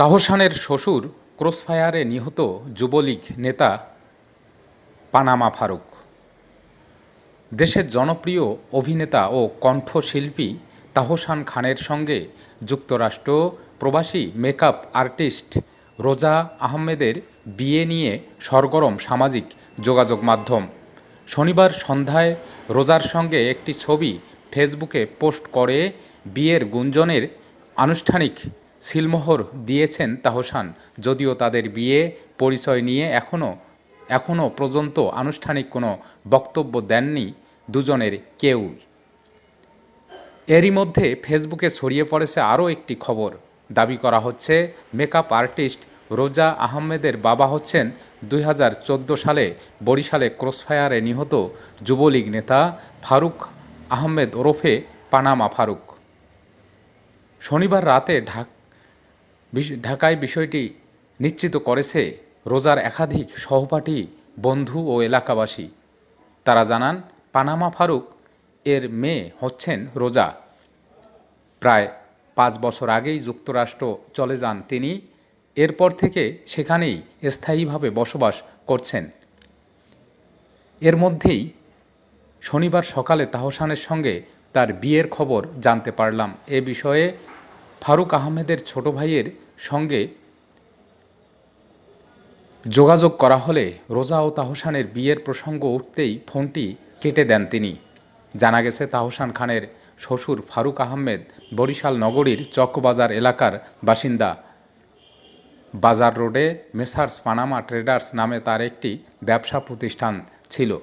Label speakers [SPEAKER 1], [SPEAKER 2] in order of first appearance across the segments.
[SPEAKER 1] তাহসানের শ্বশুর ক্রসফায়ারে নিহত যুবলীগ নেতা পানামা ফারুক। দেশের জনপ্রিয় অভিনেতা ও কণ্ঠশিল্পী তাহসান খানের সঙ্গে যুক্তরাষ্ট্র প্রবাসী মেকআপ আর্টিস্ট রোজা আহমেদের বিয়ে নিয়ে সরগরম সামাজিক যোগাযোগ মাধ্যম। শনিবার সন্ধ্যায় রোজার সঙ্গে একটি ছবি ফেসবুকে পোস্ট করে বিয়ের গুঞ্জনের আনুষ্ঠানিক সিলমোহর দিয়েছেন তাহসান, যদিও তাদের বিয়ে পরিচয় নিয়ে এখনও এখনও পর্যন্ত আনুষ্ঠানিক কোনো বক্তব্য দেননি দুজনের কেউ। এরই মধ্যে ফেসবুকে ছড়িয়ে পড়েছে আরও একটি খবর। দাবি করা হচ্ছে, মেকআপ আর্টিস্ট রোজা আহমেদের বাবা হচ্ছেন দুই হাজার চোদ্দ সালে বরিশালে ক্রসফায়ারে নিহত যুবলীগ নেতা ফারুক আহমেদ ওরফে পানামা ফারুক। শনিবার রাতে ঢাক ঢাকায় বিষয়টি নিশ্চিত করেছে রোজার একাধিক সহপাঠী, বন্ধু ও এলাকাবাসী। তারা জানান, পানামা ফারুক এর মেয়ে হচ্ছেন রোজা। প্রায় পাঁচ বছর আগেই যুক্তরাষ্ট্র চলে যান তিনি। এরপর থেকে সেখানেই স্থায়ীভাবে বসবাস করছেন। এর মধ্যেই শনিবার সকালে তাহসানের সঙ্গে তার বিয়ের খবর জানতে পারলাম। এ বিষয়ে ফারুক আহমেদের ছোট ভাইয়ের সঙ্গে যোগাযোগ করা হলে রোজা ও তাহসানের বিয়ের প্রসঙ্গ উঠতেই ফোনটি কেটে দেন তিনি। জানা গেছে, তাহসান খানের শ্বশুর ফারুক আহমেদ বরিশাল নগরীর চকবাজার এলাকার বাসিন্দা। বাজার রোডে মেসার্স পানামা ট্রেডার্স নামে তার একটি ব্যবসা প্রতিষ্ঠান ছিল।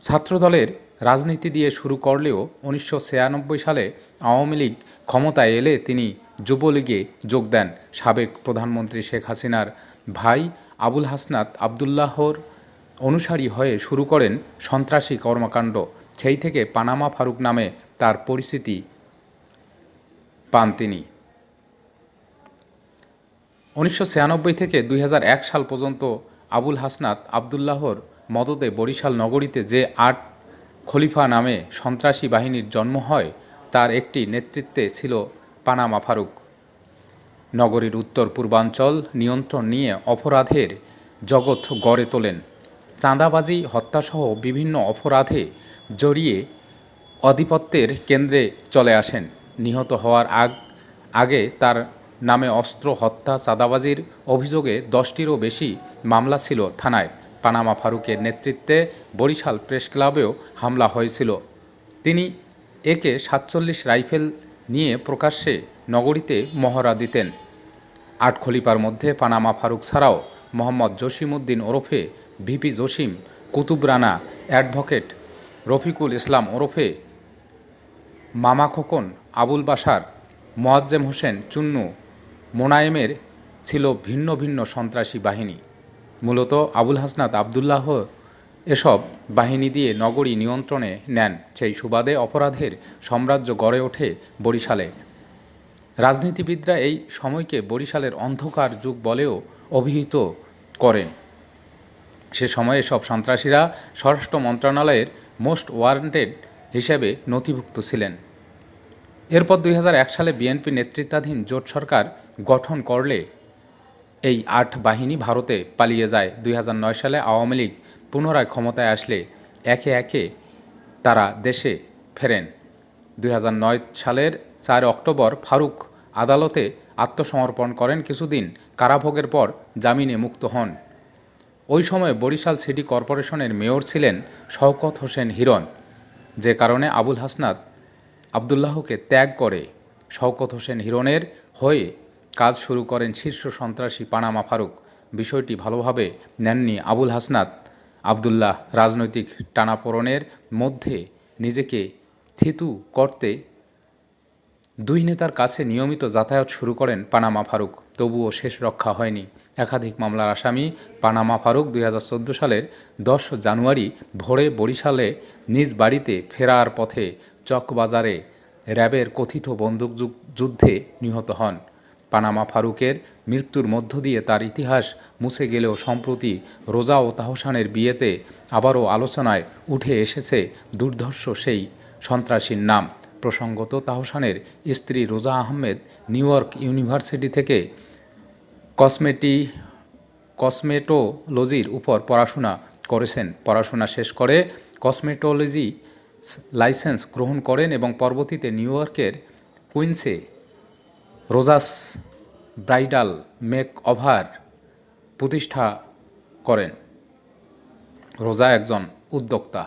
[SPEAKER 1] ছাত্রদলের রাজনীতি দিয়ে শুরু করলেও উনিশশো ছিয়ানব্বই সালে আওয়ামী লীগ ক্ষমতায় এলে তিনি যুবলীগে যোগ দেন সাবেক প্রধানমন্ত্রী শেখ হাসিনার ভাই আবুল হাসনাত আবদুল্লাহর অনুসারী হয়ে শুরু করেন সন্ত্রাসী কর্মকাণ্ড, সেই থেকে পানামা ফারুক নামে তার পরিচিতি পান তিনি। উনিশশো ছিয়ানব্বই থেকে দুই হাজার এক সাল পর্যন্ত আবুল হাসনাত আবদুল্লাহর মদতে বরিশাল নগরীতে যে আট খলিফা নামে সন্ত্রাসী বাহিনীর জন্ম হয়, তার একটি নেতৃত্বে ছিল পানামা ফারুক। নগরীর উত্তর পূর্বাঞ্চল নিয়ন্ত্রণ নিয়ে অপরাধের জগৎ গড়ে তোলেন। চাঁদাবাজি, হত্যাসহ বিভিন্ন অপরাধে জড়িয়ে আধিপত্যের কেন্দ্রে চলে আসেন। নিহত হওয়ার আগ, আগে তার নামে অস্ত্র হত্যা, চাঁদাবাজির অভিযোগে দশটিরও বেশি মামলা ছিল থানায়। পানামা ফারুকের নেতৃত্বে বরিশাল প্রেস ক্লাবেও হামলা হয়েছিল। তিনি একে সাতচল্লিশ রাইফেল নিয়ে প্রকাশ্যে নগরীতে মহড়া দিতেন। আট খলিফার মধ্যে পানামা ফারুক ছাড়াও মোহাম্মদ জসিমউদ্দিন ওরফে, ভিপি জসিম, কুতুব রানা, অ্যাডভোকেট রফিকুল ইসলাম ওরফে, মামা খোকন, আবুল বাসার মোয়াজ্জেম হোসেন চুন্নু, মোনায়েমের ছিল ভিন্ন ভিন্ন সন্ত্রাসী বাহিনী। মূলত আবুল হাসনাত আবদুল্লাহ এসব বাহিনী দিয়ে নগরী নিয়ন্ত্রণে নেন, সেই সুবাদে অপরাধের সাম্রাজ্য গড়ে ওঠে বরিশালে। রাজনীতিবিদরা এই সময়কে বরিশালের অন্ধকার যুগ বলেও অভিহিত করেন। সে সময়ে সব সন্ত্রাসীরা স্বরাষ্ট্র মন্ত্রণালয়ের মোস্ট ওয়ারেন্টেড হিসেবে নথিভুক্ত ছিলেন। এরপর দুই হাজার এক সালে বিএনপি নেতৃত্বাধীন জোট সরকার গঠন করলে এই আট বাহিনী ভারতে পালিয়ে যায়। দুই হাজার নয় সালে আওয়ামী লীগ পুনরায় ক্ষমতায় আসলে একে একে তারা দেশে ফেরেন। দু হাজার নয় সালের চার অক্টোবর ফারুক আদালতে আত্মসমর্পণ করেন কিছুদিন কারাভোগের পর জামিনে মুক্ত হন। ওই সময় বরিশাল সিটি কর্পোরেশনের মেয়র ছিলেন শওকত হোসেন হিরণ। যে কারণে আবুল হাসনাত আবদুল্লাহকে ত্যাগ করে শওকত হোসেন হিরণের হয়ে কাজ শুরু করেন শীর্ষ সন্ত্রাসী পানামা ফারুক। বিষয়টি ভালোভাবে নেননি আবুল হাসনাত। আবদুল্লাহ রাজনৈতিক টানাপোড়েনের মধ্যে নিজেকে থিতু করতে দুই নেতার কাছে নিয়মিত যাতায়াত শুরু করেন পানামা ফারুক। তবুও শেষ রক্ষা হয়নি। একাধিক মামলার আসামি পানামা ফারুক দুই হাজার চোদ্দ সালের দশ জানুয়ারি ভোরে বরিশালে নিজ বাড়িতে ফেরার পথে চকবাজারে র্যাবের কথিত বন্দুক যুদ্ধে নিহত হন। পানামা ফারুকের মৃত্যুর মধ্য দিয়ে তার ইতিহাস মুছে গেলেও সম্প্রতি রোজা ও তাহসানের বিয়েতে আবারও আলোচনায় উঠে এসেছে দুর্ধর্ষ সেই সন্ত্রাসীর নাম। প্রসঙ্গত তাহসানের স্ত্রী রোজা আহমেদ নিউ ইয়র্ক ইউনিভার্সিটি থেকে কসমেটি, কসমেটোলজির উপর পড়াশোনা করেছেন। পড়াশোনা শেষ করে কসমেটোলজি লাইসেন্স গ্রহণ করেন এবং পরবর্তীতে নিউ ইয়র্কের কুইন্সে রোজাস ব্রাইডাল মেক ওভার প্রতিষ্ঠা করেন। রোজা একজন উদ্যোক্তা।